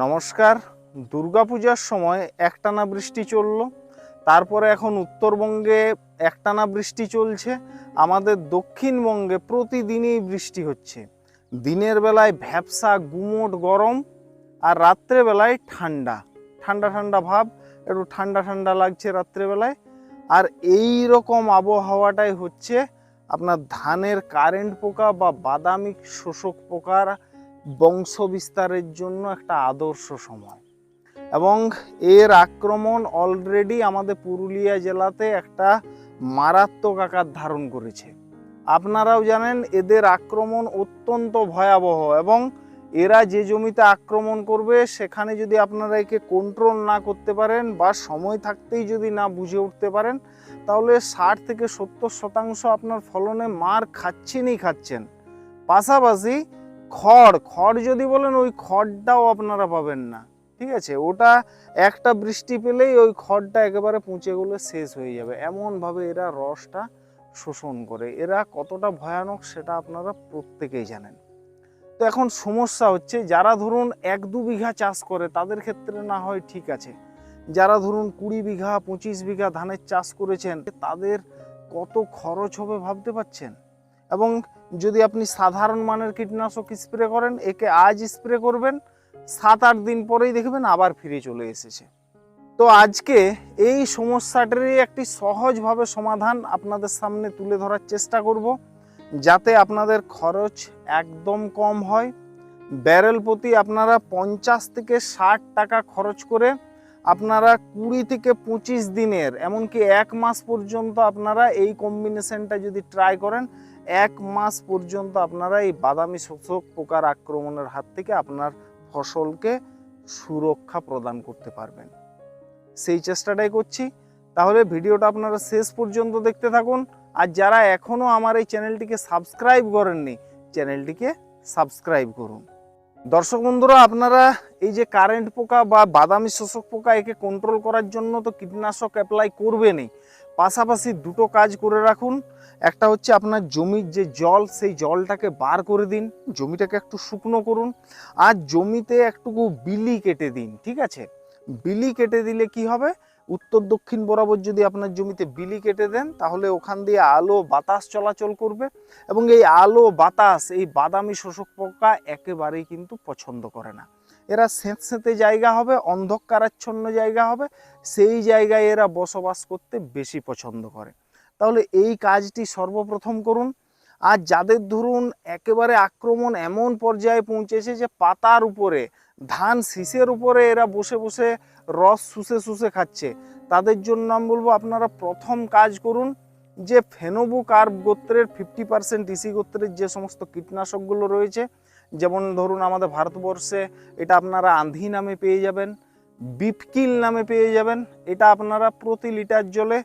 নমস্কার, দুর্গাপূজার সময় একটানা বৃষ্টি চলল, তারপরে এখন উত্তরবঙ্গে একটানা বৃষ্টি চলছে, আমাদের দক্ষিণবঙ্গে প্রতিদিনই বৃষ্টি হচ্ছে। দিনের বেলায় ভ্যাপসা গুমোট গরম আর রাত্রেবেলায় ঠান্ডা। ঠান্ডা ঠান্ডা ভাব, একটু ঠান্ডা ঠান্ডা লাগছে রাত্রেবেলায় আর এই রকম আবহাওয়াটাই হচ্ছে আপনার ধানের কারেন্ট পোকা বা বাদামি শোষক পোকার বংশ বিস্তারের জন্য একটা আদর্শ সময়। এবং এর আক্রমণ অলরেডি আমাদের পুরুলিয়া জেলাতে একটা মারাত্মক আকার ধারণ করেছে। আপনারাও জানেন, এদের আক্রমণ অত্যন্ত ভয়াবহ এবং এরা যে জমিতে আক্রমণ করবে, সেখানে যদি আপনারা একে কন্ট্রোল না করতে পারেন বা সময় থাকতেই যদি না বুঝে উঠতে পারেন, তাহলে ষাট থেকে সত্তর শতাংশ আপনার ফলনে মার খাচ্ছেনই খাচ্ছেন। পাশাপাশি খড় খড় যদি বলেন ওই খড়টাও আপনারা পাবেন না, ঠিক আছে? ওটা একটা বৃষ্টি পেলেই ওই খড়টা একেবারে পুঁচে গলে শেষ হয়ে যাবে। এমনভাবে এরা রসটা শোষণ করে। এরা কতটা ভয়ানক সেটা আপনারা প্রত্যেকেই জানেন। তো এখন সমস্যা হচ্ছে, যারা ধরুন এক দু বিঘা চাষ করে, তাদের ক্ষেত্রে না হয় ঠিক আছে। যারা ধরুন কুড়ি বিঘা, পঁচিশ বিঘা ধানের চাষ করেছেন, তাদের কত খরচ হবে ভাবতে পারছেন? এবং যদি আপনি সাধারণ মানের কীটনাশক স্প্রে করেন, একে আজ স্প্রে করবেন, সাত আট দিন পরেই দেখবেন আবার ফিরে চলে এসেছে। তো আজকে এই সমস্যাটারই একটি সহজভাবে সমাধান আপনাদের সামনে তুলে ধরার চেষ্টা করব, যাতে আপনাদের খরচ একদম কম হয়। ব্যারেল প্রতি আপনারা পঞ্চাশ থেকে ষাট টাকা খরচ করে আপনারা কুড়ি থেকে পঁচিশ দিনের, এমনকি এক মাস পর্যন্ত আপনারা এই কম্বিনেশনটা যদি ট্রাই করেন এক মাস পর্যন্ত আপনারা এই বাদামি শোষক পোকার আক্রমণের হাত থেকে আপনার ফসলকে সুরক্ষা প্রদান করতে পারবেন। সেই চেষ্টাটাই করছি। তাহলে ভিডিওটা আপনারা শেষ পর্যন্ত দেখতে থাকুন। আর যারা এখনও আমার এই চ্যানেলটিকে সাবস্ক্রাইব করেননি, চ্যানেলটিকে সাবস্ক্রাইব করুন। দর্শক বন্ধুরা, আপনারা এই যে কারেন্ট পোকা বা বাদামি শোষক পোকা একে কন্ট্রোল করার জন্য তো কীটনাশক অ্যাপ্লাই করবেনই। পাশাপাশি দুটো কাজ করে রাখুন। একটা হচ্ছে আপনার জমির যে জল, সেই জলটাকে বার করে দিন, জমিটাকে একটু শুকনো করুন, আর জমিতে একটুকু বিলি কেটে দিন, ঠিক আছে? বিলি কেটে দিলে কি হবে? উত্তর দক্ষিণ বরাবর যদি আপনার জমিতে বিলি কেটে দেন, তাহলে ওখান দিয়ে আলো বাতাস চলাচল করবে এবং এই আলো বাতাস, এই বাদামি শোষক পোকা একেবারেই কিন্তু পছন্দ করে না। এরা স্যাঁতস্যাঁতে জায়গা হবে, অন্ধকারাচ্ছন্ন জায়গা হবে, সেই জায়গায় এরা বসবাস করতে বেশি পছন্দ করে। তাহলে এই কাজটি সর্বপ্রথম করুন। আর যাদের ধরুন একেবারে আক্রমণ এমন পর্যায়ে পৌঁছেছে যে পাতার উপরে, ধান শীষের উপরে এরা বসে বসে রস শুষে শুষে খাচ্ছে, তাদের জন্য আমি বলব আপনারা প্রথম কাজ করুন যে ফেনোবু কার্ব গোত্রের ফিফটি পার্সেন্ট ইসি গোত্রের যে সমস্ত কীটনাশকগুলো রয়েছে, যেমন ধরুন আমাদের ভারতবর্ষে এটা আপনারা আন্ধি নামে পেয়ে যাবেন, বিপকিল নামে পেয়ে যাবেন, এটা আপনারা প্রতি লিটার জলে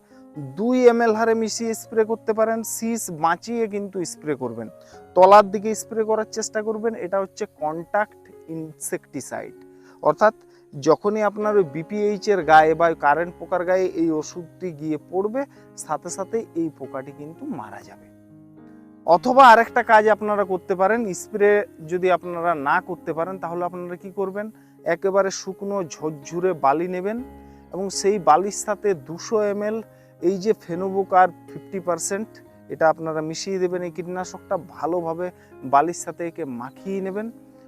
দুই এম এল হারে মিশিয়ে স্প্রে করতে পারেন, শীষ বাঁচিয়ে কিন্তু স্প্রে করবেন। তলার দিকে স্প্রে করার চেষ্টা করবেন, এটা হচ্ছে কন্টাক্ট ইনসেকটিসাইড অর্থাৎ যখনই আপনার ওই বিপিএইচ এর গায়ে বা কারেন্ট পোকার গায়ে এই ওষুধটি গিয়ে পড়বে, সাথে সাথে এই পোকাটি কিন্তু মারা যাবে। অথবা আরেকটা কাজ আপনারা করতে পারেন স্প্রে যদি আপনারা না করতে পারেন, তাহলে আপনারা কি করবেন? একেবারে শুকনো ঝরঝুরে বালি নেবেন এবং সেই বালির সাথে দুশো এম এই যে ফেনোবোকার ফিফটি পারসেন্ট এটা আপনারা মিশিয়ে দেবেন এই কীটনাশকটা, ভালোভাবে বালির সাথে একে মাখিয়ে নেবেন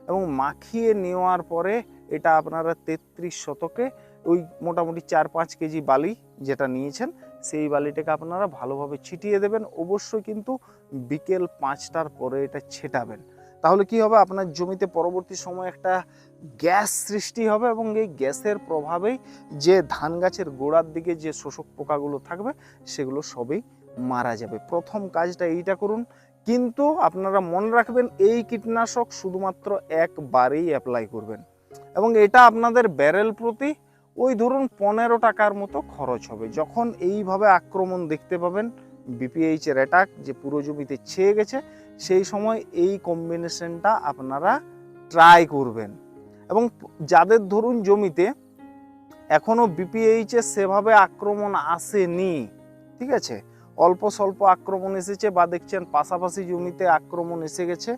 এবং মাখিয়ে নেওয়ার পরে এটা আপনারা তেত্রিশ শতকে ওই মোটামুটি চার পাঁচ কেজি বালি যেটা নিয়েছেন, সেই বালিটাকে আপনারা ভালোভাবে ছিটিয়ে দেবেন। অবশ্যই কিন্তু বিকেল পাঁচটার পরে এটা ছেটাবেন। তাহলে কি হবে? আপনার জমিতে পরবর্তী সময় একটা গ্যাস সৃষ্টি হবে এবং এই গ্যাসের প্রভাবেই যে ধান গাছের গোড়ার দিকে যে শোষক পোকাগুলো থাকবে, সেগুলো সবই মারা যাবে। প্রথম কাজটা এইটা করুন। কিন্তু আপনারা মনে রাখবেন, এই কীটনাশক শুধুমাত্র একবারেই অ্যাপ্লাই করবেন। এবং এটা আপনাদের ব্যারেল প্রতি ওই ধরুন পনেরো টাকার মতো খরচ হবে। যখন এইভাবে আক্রমণ দেখতে পাবেন বিপিএইচ এর অ্যাটাক যে পুরো জমিতে ছেয়ে গেছে, সেই সময় এই কম্বিনেশনটা আপনারা ট্রাই করবেন। এবং যাদের ধরুন জমিতে এখনও বিপিএইচ এর সেভাবে আক্রমণ আসেনি, ঠিক আছে? অল্প স্বল্প আক্রমণ এসেছে বা দেখছেন পাশাপাশি জমিতে আক্রমণ এসে গেছে,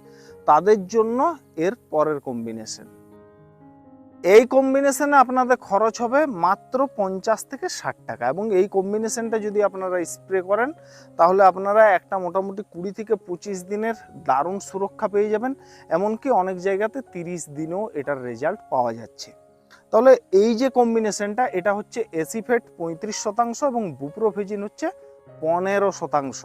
তাদের জন্য এর পরের কম্বিনেশন এই কম্বিনেশনে আপনাদের খরচ হবে মাত্র পঞ্চাশ থেকে ষাট টাকা এবং এই কম্বিনেশনটা যদি আপনারা স্প্রে করেন, তাহলে আপনারা একটা মোটামুটি কুড়ি থেকে পঁচিশ দিনের দারুণ সুরক্ষা পেয়ে যাবেন, এমনকি অনেক জায়গাতে তিরিশ দিনেও এটার রেজাল্ট পাওয়া যাচ্ছে। তাহলে এই যে কম্বিনেশনটা এটা হচ্ছে এসিফেট পঁয়ত্রিশ শতাংশ এবং বুপ্রোফেজিন হচ্ছে পনেরো শতাংশ।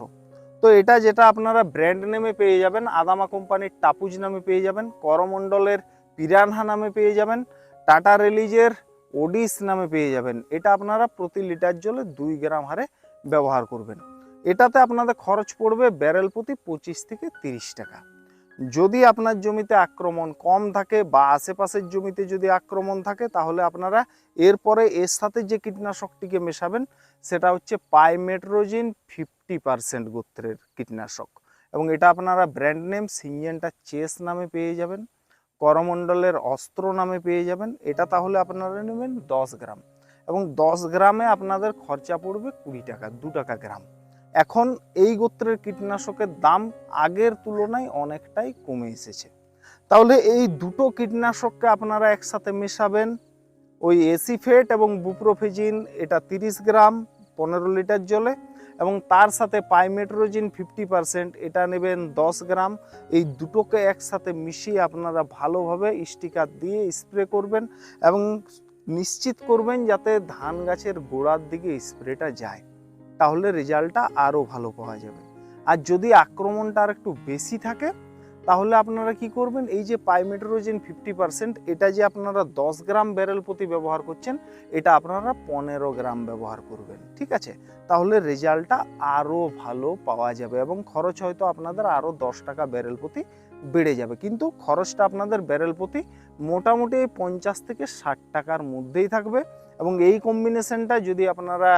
তো এটা যেটা আপনারা ব্র্যান্ড নেমে পেয়ে যাবেন, আদামা কোম্পানির টাপুজ নামে পেয়ে যাবেন করমণ্ডলের পিরানহা নামে পেয়ে যাবেন টাটা রিলিজের ওডিস নামে পেয়ে যাবেন। এটা আপনারা প্রতি লিটার জলে দুই গ্রাম হারে ব্যবহার করবেন। এটাতে আপনাদের খরচ পড়বে ব্যারেল প্রতি পঁচিশ থেকে তিরিশ টাকা। যদি আপনার জমিতে আক্রমণ কম থাকে বা আশেপাশের জমিতে যদি আক্রমণ থাকে, তাহলে আপনারা এরপরে এর সাথে যে কীটনাশকটিকে মেশাবেন, সেটা হচ্ছে পাইমেট্রোজিন ফিফটি পারসেন্ট গোত্রের কীটনাশক। এবং এটা আপনারা ব্র্যান্ড নেম সিঞ্জেন্টা চেস নামে পেয়ে যাবেন। করমণ্ডলের অস্ত্র নামে পেয়ে যাবেন। এটা তাহলে আপনারা নেবেন দশ গ্রাম। এবং দশ গ্রামে আপনাদের খরচা পড়বে কুড়ি টাকা দু টাকা গ্রাম। এখন এই গোত্রের কীটনাশকের দাম আগের তুলনায় অনেকটাই কমে এসেছে। তাহলে এই দুটো কীটনাশককে আপনারা একসাথে মেশাবেন। ওই এসিফেট এবং বুপ্রোফেজিন এটা তিরিশ গ্রাম পনেরো লিটার জলে। এবং তার সাথে পাইমেট্রোজিন ফিফটি পারসেন্ট, এটা নেবেন দশ গ্রাম। এই দুটোকে একসাথে মিশিয়ে আপনারা ভালোভাবে স্টিকার দিয়ে স্প্রে করবেন এবং নিশ্চিত করবেন যাতে ধান গাছের গোড়ার দিকে স্প্রেটা যায়। তাহলে রেজাল্টটা আরও ভালো পাওয়া যাবে। আর যদি আক্রমণটা আর একটু বেশি থাকে তাহলে আপনারা কি করবেন? এই যে পাইমেট্রোজেন ফিফটি পার্সেন্ট এটা যে আপনারা দশ গ্রাম ব্যারেল প্রতি ব্যবহার করছেন, এটা আপনারা পনেরো গ্রাম ব্যবহার করবেন, ঠিক আছে? তাহলে রেজাল্টটা আরও ভালো পাওয়া যাবে এবং খরচ হয়তো আপনাদের আরও দশ টাকা ব্যারেল প্রতি বেড়ে যাবে। কিন্তু খরচটা আপনাদের ব্যারেল প্রতি মোটামুটি পঞ্চাশ থেকে ষাট টাকার মধ্যেই থাকবে এবং এই কম্বিনেশনটা যদি আপনারা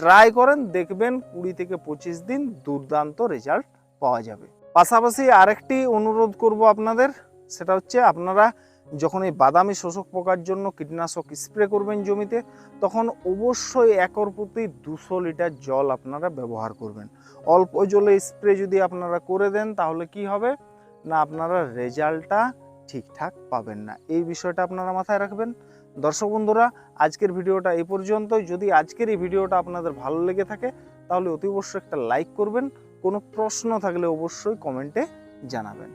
ট্রাই করেন, দেখবেন কুড়ি থেকে পঁচিশ দিন দুর্দান্ত রেজাল্ট পাওয়া যাবে। পাশাপাশি আরেকটি অনুরোধ করব আপনাদের, সেটা হচ্ছে আপনারা যখন এই বাদামি শোষক পোকার জন্য কীটনাশক স্প্রে করবেন জমিতে, তখন অবশ্যই একর প্রতি দুশো লিটার জল আপনারা ব্যবহার করবেন। অল্প জলে স্প্রে যদি আপনারা করে দেন, তাহলে কি হবে? না, আপনারা রেজাল্টটা ঠিকঠাক পাবেন না। এই বিষয়টা আপনারা মাথায় রাখবেন। দর্শক বন্ধুরা, আজকের ভিডিওটা এই পর্যন্ত যদি আজকের এই ভিডিওটা আপনাদের ভালো লেগে থাকে, তাহলে অতি অবশ্যই একটা লাইক করবেন। কোনো প্রশ্ন থাকলে অবশ্যই কমেন্টে জানাবেন।